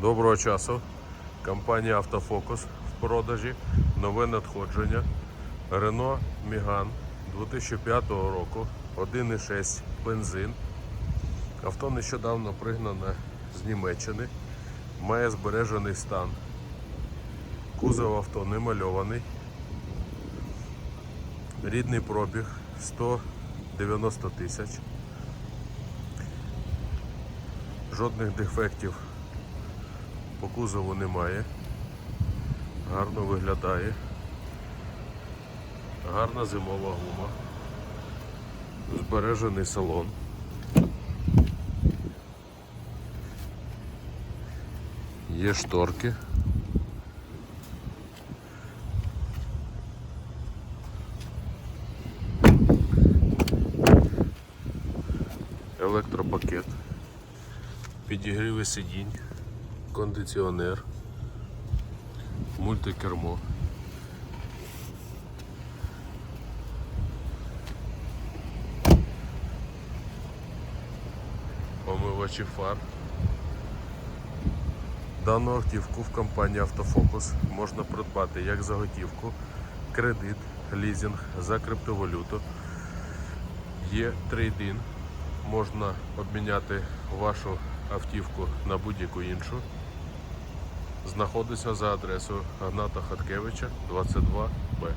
Доброго часу. Компанія Автофокус в продажі. Нове надходження. Renault Megane 2005 року. 1,6 бензин. Авто нещодавно пригнане з Німеччини. Має збережений стан. Кузов авто не мальований. Рідний пробіг 190 тисяч. Жодних дефектів по кузову немає. Гарно виглядає. Гарна зимова гума. Збережений салон. Є шторки. Електропакет. Підігріви сидінь, кондиціонер, мультикермо. Омивачі фар. Дану автівку в компанії Автофокус можна придбати як за готівку, кредит, лізинг за криптовалюту. Є трейдин. Можна обміняти вашу автівку на будь-яку іншу. Знаходиться за адресою Гната Хаткевича 22Б.